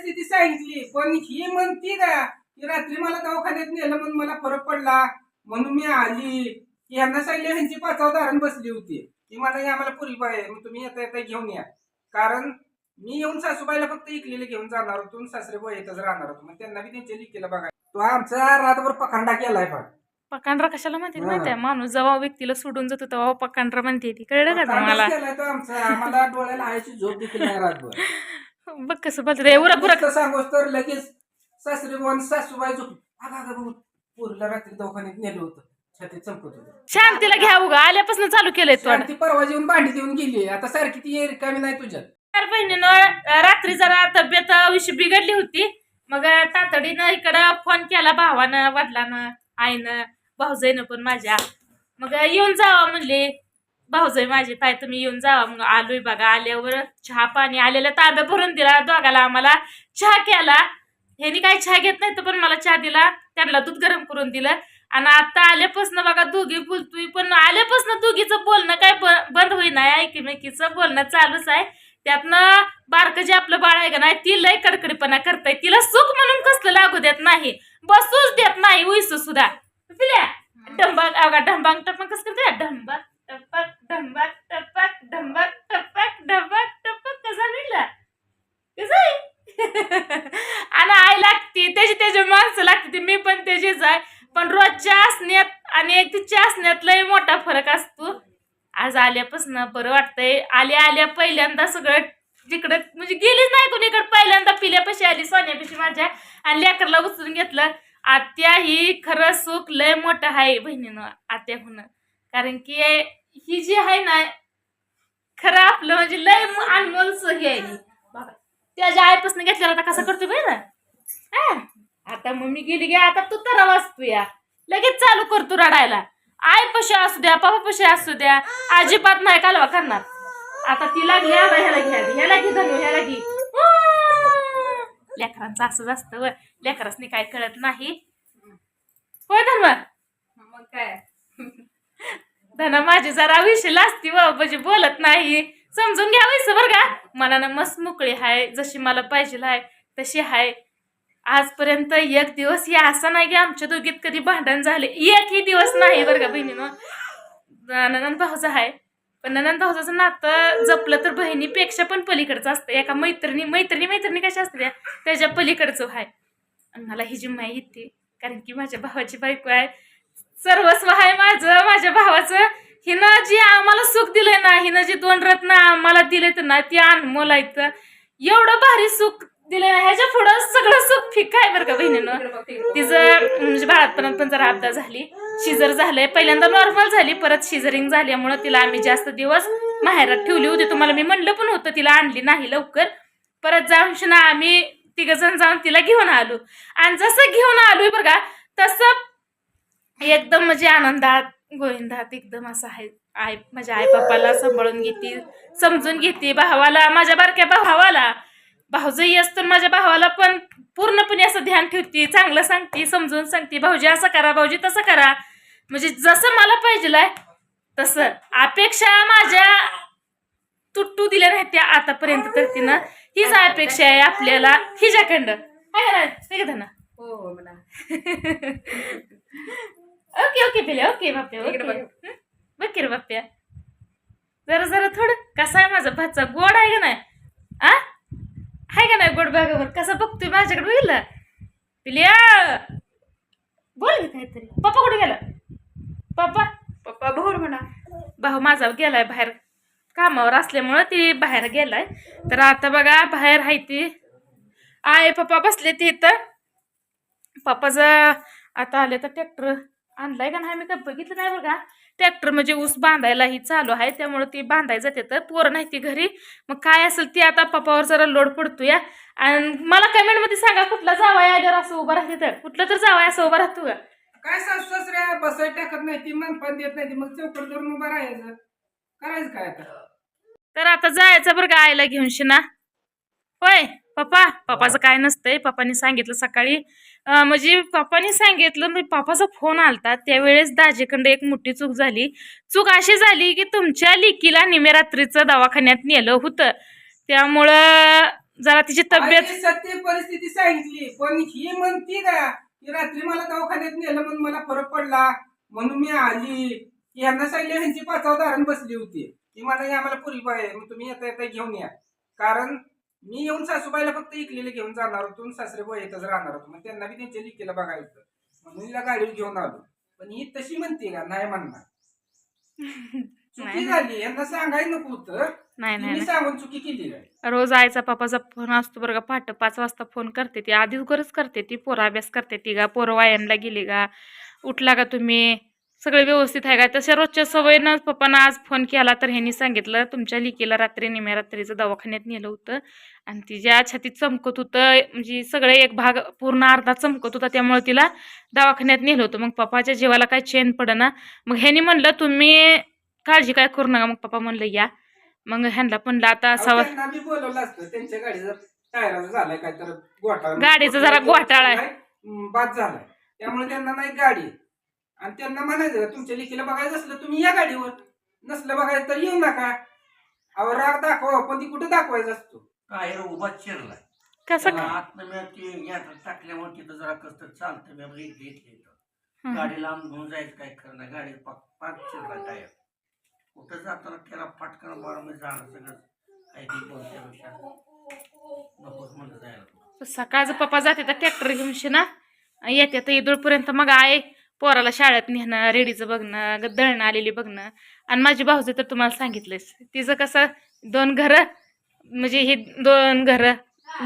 परिस्थिती सांगितली. पण ही म्हणती ना की रात्री मला दवाखान्यात नेलं म्हणून मला फरक पडला. म्हणून मी आली. की ह्यांना सांगितलं ह्यांची पाचाव धारण बसली होती. ती मला आम्हाला पुरी पाहिजे मग तुम्ही येता येता घेऊन या. कारण मी येऊन सासूबाईला फक्त इकलेले घेऊन जाणार होतो सासरे बुवा येतच राहणार होतो. मग त्यांना बी त्यांच्या लिखीला बघा तो आमचा रातभर पखांडा केलाय फार पकांड्रा कशाला म्हणते. माहितीये माणूस जेव्हा व्यक्तीला सोडून जातो तेव्हा पकांड्रा म्हणते ती. कळलं का तुम्हाला? आमचा. डोळ्याला आयची झोप देखील रातभर. बघ कसं बोलते उरा पुरा नुसतं सांगोस तर लगेच सासरे आणि सासूबाई झोप अगं अगं बघ, पोरीला रात्री दवाखान्यात नेलं होतं. छातीत चमकत होतं. शांतीला घ्या उगा. आल्यापासून चालू केलंय तोंड. ती परवा येऊन भांडी देऊन गेली आता सारखी ती रिकामी नाही तुझ्यात? तर बहिणीनं रात्री जरा तब्येत विषय बिघडली होती. मग तातडीनं इकडं फोन केला भावानं वडिलानं आईनं भाऊजाईनं पण माझ्या. मग येऊन जावा म्हणले. भाऊजाई माझे ताई तुम्ही येऊन जावा. मग आलोय बघा आल्यावर चहा पाणी आलेला तांब्या भरून दिला दोघाला आम्हाला. चहा केला. ह्यांनी काही चहा घेत नाही तर पण मला चहा दिला. त्यांना दूध गरम करून दिलं. आणि आता आल्यापासून बघा दोघी बोलतोय पण आल्यापासून दोघीचं बोलणं काय बंद होईना ऐकीमेकीचं बोलणं चालूच आहे. त्यातनं बारकं जे आपलं बाळ आहे का नाही ती लय कडकडीपणा करताय. तिला सुख म्हणून कसलं लागू देत नाही. बसूच देत नाही उईसू सुद्धा. पिल्या? ढंबाक अगा ढंबाक टपक कसं करते ढंबाक टपक ढंबाक टपक ढंबाक टपक ढंबाक टपक. कसा मिळला कसं? आणि आई लागते त्याची त्याची माणसं लागते मी पण त्याचीच आहे. पण रोजच्या असण्यात आणि एक तिच्या असण्यात लय मोठा फरक असतो. आज आल्यापासून बरं वाटतंय. आल्या आल्या पहिल्यांदा सगळं जिकडे म्हणजे गेलीच नाही कोणीकडे. पहिल्यांदा पिल्यापाशी आली सोन्यापाशी माझ्या. आणि लेकरला उचलून घेतलं. आत्या ही खरं सुख लय मोठं आहे बहिणीनं आत्या होणं कारण की ही जी आहे ना खरं आपलं म्हणजे लय अनमोल सुख आहे ही. बघा त्याच्या आईपासून घेतलेला आता कसं करतो बरं? हा? आता मम्मी गेली गे आता तू तर वाचतो या लगेच चालू करतो रडायला. आई पशी असू द्या पापा पशी असू द्या अजिबात नाही कालवा करणार. आता तिला घ्या आता ह्याला घ्या ह्याला घे धनू ह्याला घे. लेकरांचं असंच असतं व लेकरांनी काय कळत नाही होय धर्म मग काय धना माझी जरा विषय लाजती व म्हणजे बोलत नाही. समजून घ्या वैस बरं का? ना मस्त मोकळी हाय जशी मला पाहिजे आहे तशी हाय. आजपर्यंत एक दिवस हे असं नाही की आमच्या दोघीत कधी भांडण झाले. एकही दिवस नाही बरं का बहिणीनं. ननंद भाऊचं आहे पण ननंद भाऊजाचं नातं जपलं तर बहिणीपेक्षा पण पलीकडचं असतं. एका मैत्रिणी मैत्रिणी मैत्रिणी कशा असते त्याच्या पलीकडचं आहे मला ही जी माहिती कारण की माझ्या भावाची बायको आहे सर्वस्व आहे माझं माझ्या भावाचं. हिनं जी आम्हाला सुख दिलंय ना हिनं जे दोन रत्न आम्हाला दिलेत ना ती अनमोल आहेत एवढं भारी सुख दिलंय ना ह्याच्या पुढं सगळं सुख फिक आहे बरं का बहिणीनं. तिचं म्हणजे बाळातपणात पण जरा अपघात झाली शिजर झालंय पहिल्यांदा नॉर्मल झाली परत शिजरिंग झाल्यामुळं तिला आम्ही जास्त दिवस माहेरात ठेवली होती. तुम्हाला मी म्हणलं पण होतं तिला आणली नाही लवकर. परत जाऊन शिना आम्ही तिघ जण जाऊन तिला घेऊन आलो. आणि जसं घेऊन आलोय बरं का तसं एकदम म्हणजे आनंदात गोविंदात एकदम असं आहे. आई माझ्या आई बापाला सांभाळून घेते समजून घेते भावाला माझ्या बारक्या भावाला. भाऊजही असतो माझ्या भावाला पण पूर्णपणे असं ध्यान ठेवते चांगलं सांगते समजून सांगते भाऊजी असं करा भाऊजी तसं करा. म्हणजे जसं मला पाहिजे तसं. अपेक्षा माझ्या तुट्टू दिल्या नाही त्या आतापर्यंत तर तिनं. हीच अपेक्षा आहे आपल्याला हिच्याकडं आहे धना? हो हो म्हणा ओके ओके बाप्या इकडे बघ. ओके बघ की रे बाप्या जरा जरा थोडं कसा आहे माझा भाचा? गोड आहे का नाही? आ? आहे का नाही गोड बघावर कसा बघतोय माझ्याकडे बघितलं? पिल्या! बोल की काहीतरी. पप्पा कुठे गेला? पप्पा? पप्पा भोर म्हणा. भाऊ माझा गेलाय बाहेर. कामावर असल्यामुळं ती बाहेर गेलाय. तर आता बघा बाहेर आहे ती. आय पप्पा बसले ते इथं. पप्पाचं आता आले तर ट्रॅक्टर. आणलाय का नाही? मी काय बघितलं नाही बघा ट्रॅक्टर म्हणजे ऊस बांधायलाही चालू आहे त्यामुळे ती बांधायला जाते तर पोरं नाही ती घरी. मग काय असेल ती आता पप्पावर जरा लोड पडतो या आणि मला कमेंटमध्ये सांगा कुठला जावाय आल्यावर असं उभं राहते तर? कुठलं तर जावाय असं उभं राहतो का? काय सासू सासऱ्या बसायला टाकत नाही ती मन पण देत नाही ती मग चौकट धरून उभं राहायचं. करायचं काय आता? तर आता जायचं बरं का आईला घेऊन शिना. होय? पप्पा पप्पाचं काय नसतंय पप्पानी सांगितलं सकाळी. म्हणजे पप्पानी सांगितलं म्हणजे पप्पाचा फोन आलता त्यावेळेस दाजीकडं एक मोठी चूक झाली. चूक अशी झाली की तुमच्या लिकीला निमेरात्रीचं दवाखान्यात नेलं होतं. त्यामुळं जरा तिची तब्येत सत्य परिस्थिती सांगितली पण ही म्हणती का की रात्री मला दवाखान्यात नेलं म्हणून मला फरक पडला. म्हणून मी आली. यांना सांगितलं ह्यांची पाचाव दारण बसली होती. ती मला "हे आम्हाला पुरी पाहिजे मग तुम्ही येता येता घेऊन या. कारण मी येऊन सासूबाईला फक्त इकलेले घेऊन जाणार होतो आणि सासरे बाई येतच राहणार होतो. मग त्यांना बी त्यांच्या लिकेला बघायचं. म्हणून हिला गाडीवर घेऊन आलो. पण ही तशी म्हणते का नाही म्हणणार. चुकी. झाली. यांना सांगायला नको होतं. नाही नाही मी सांगून चुकी केली काय? रोज आईचा पप्पाचा फोन असतो बरं का पहाटे पाच वाजता फोन करते ती आधीच गरज करते ती पोरं अभ्यास करते ती का पोरं वायानला गेली का उठला का तुम्ही? सगळे व्यवस्थित आहे का? तशा रोजच्या सवयीनं पप्पानं आज फोन केला तर ह्यांनी सांगितलं तुमच्या लिकीला रात्री निम्या रात्रीचं दवाखान्यात नेलं होतं. आणि तिच्या छातीत चमकत होतं म्हणजे सगळे एक भाग पूर्ण अर्धा चमकत होता त्यामुळे तिला दवाखान्यात नेलं होतं. मग पप्पाच्या जीवाला काय चेन पडना? मग ह्यांनी म्हणलं तुम्ही काळजी काय करू नका. मग पप्पा म्हणलं या. मग ह्यांना म्हणलं आता असावं गाडीचा जरा घोटाळा आहे. हम्म, बाद झालाय. त्यामुळे त्यांना नाही गाडी. आणि त्यांना म्हणायचं तुमच्या लेकीला बघायचं असलं तुम्ही या गाडीवर. नसलं बघायचं तर येऊ नका. अहो राग दाखवा पण ती कुठे दाखवायचा असतो? टायर उभा चिरलाय. कसं त्याला आतनं मी ती टाकल्यामुळे तिथं जरा कसं चालतं मी आपलं इथे इथे. इथं. हं. गाडी लांब घेऊन जायचं काय खरं नाही गाडी पाक पाक चिरला टायर. कुठं जाताना त्याला फटकन बारा मी जाणं सगळं काही दोन त्यापेक्षा नकोच म्हणलं जायला. सकाळचं पप्पा जाते तर ट्रॅक्टर घेऊन शिना येते तर इदूरपर्यंत मग आई पोराला शाळेत नेणं रेडीचं बघणं दळणं आलेली बघणं. आणि माझी भाऊजी तर तुम्हाला सांगितलंच. तिचं कसं दोन घरं म्हणजे हे दोन घरं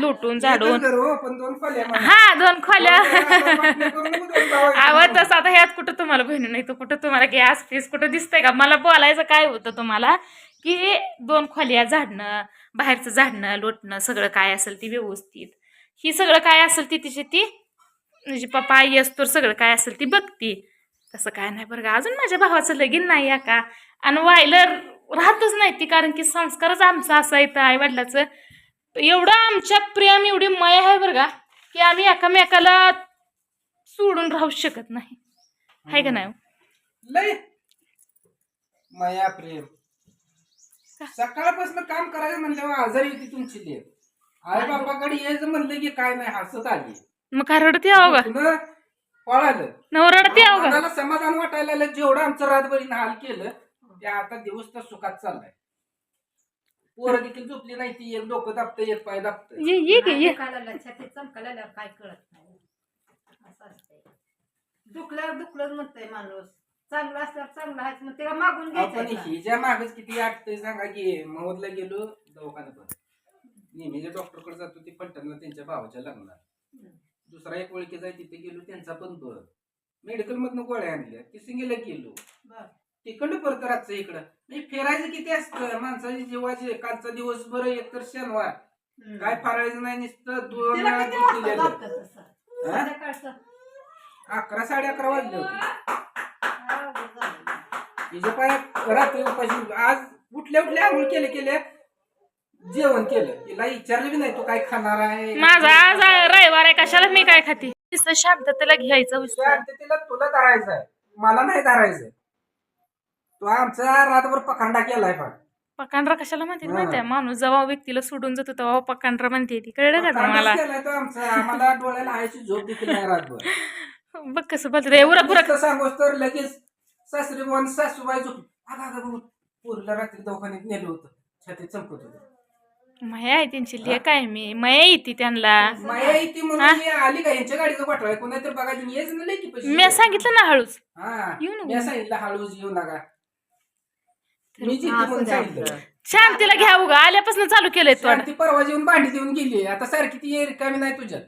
लुटून झाडून. हो, दोन खोल्या. हा दोन खोल्या. दोन वाटण्या करून नको दोन जावई आवं करून. तसं आता ह्यात कुठं तुम्हाला बहिणी नाही तर कुठं तुम्हाला गॅस फीस कुठं दिसतंय का? मला बोलायचं काय होतं तुम्हाला? की दोन खोल्या झाडणं बाहेरचं झाडणं लोटणं सगळं काय असेल ती व्यवस्थित. ही सगळं काय असेल ती तिची ती म्हणजे पप्पा आई असतो सगळं काय असेल ती बघती. तसं काय नाही बरं का. अजून माझ्या भावाचं लगीन नाही या का? आणि व्हायला राहतच नाही ती कारण की संस्कारच आमचा असा येतं आई वडिलाचं एवढं आमच्यात प्रेम एवढी माया आहे बरं का की आम्ही एकामेकाला सोडून राहू शकत नाही. आहे का नाही लय माया प्रेम. सकाळपासून काम करायचं म्हणल्यावर आजारी होती तुमची लेख आई बापाकडे यायचं म्हणलं की काय नाही हसत आली. मग काय रडते आहो पळालं. नव रडते आहो मनाला समाधान वाटायला लागलं. जेवढं आमचं रातभरीनं हाल केलं ते आता दिवस तर सुखात चाललाय. पोरं देखील झोपली नाही ती. एक डोकं दाबतं एक पाय दाबतं ये ये गे ये. छातीत चमकायला काय कळत नाही. असं असतंय. दुखल्यावर दुखलंच म्हणतंय माणूस. चांगलं असल्यावर चांगलं आहे मग त्याला मागून आपण घ्यायचं हिच्या मागच किती आटतंय सांगा की महोदला गेलो दवाखान्यात नेहमीच्या डॉक्टरकडे जातो ते पलटणला त्यांच्या भावाच्या लग्नात. दुसरा एक ओळखीचा आहे तिथे गेलो त्यांचा पण बघ मेडिकल मधनं गोळ्या आणल्या तिसिंगेला गेलो बरं. तिकडं परत रातचं इकडं म्हणजे फिरायचं किती असतं माणसाची जीवाचे कालचा दिवस बरं एक तर शनिवार काय फरायचं नाही नुसतं दोन तिला वेळा किती दूध वाजता दिलेलं. लागतं तसं? हा? संध्याकाळचं? अकरा साडे अकरा वाजले होते झालं. तिच्या पायात रात्री उपाशी आज उठल्या उठल्या आंघोळ केले केले जेवण केलं. तिला विचारलं बी नाही तू काय खाणार आहे? माझा आज रविवार आहे कशाला मी काय खाते? नुसतं शांततेला घ्यायचं विसरून. शांततेला तुला धरायचं आहे मला नाही धरायचं तो आमचा रातभर पखांडा केलाय पण पकांड्रा कशाला म्हणते हा. माहितीये? माणूस जेव्हा व्यक्तीला सोडून जातो तेव्हा पकांड्रा म्हणते ती. कळलं का पखांडाच तुम्हाला केलाय तो आमचा. आम्हाला डोळ्याला आयची झोप देखील नाही रातभर. बघ कसं बोलते उरा पुरा नुसतं सांगोस तर लगेच सासरी बोन सासूबाई झोप अगं अगं बघ, पोरीला रात्री दवाखान्यात नेलं होतं. छातीत चमकत होतं. माया आहे त्यांची लेख आहे मी. माया येते त्यांना. माया येते म्हणून मी आली का? यांच्या गाडीचं पाठवाय कोणाला तर बघायचं येच ना लई की पैसे मी सांगितलं ना हळूच. हा. येऊ नको. मी सांगितलं हळूच येऊ नका. मी जिद्दी असं म्हणून द्यायचं. सांगितलं. शांतीला घ्या उगा. आल्यापासून चालू केलंय तोड. ती परवा जेवून भांडी देऊन गेली. आता सारखी ती रिकामी नाही तुझ्यात.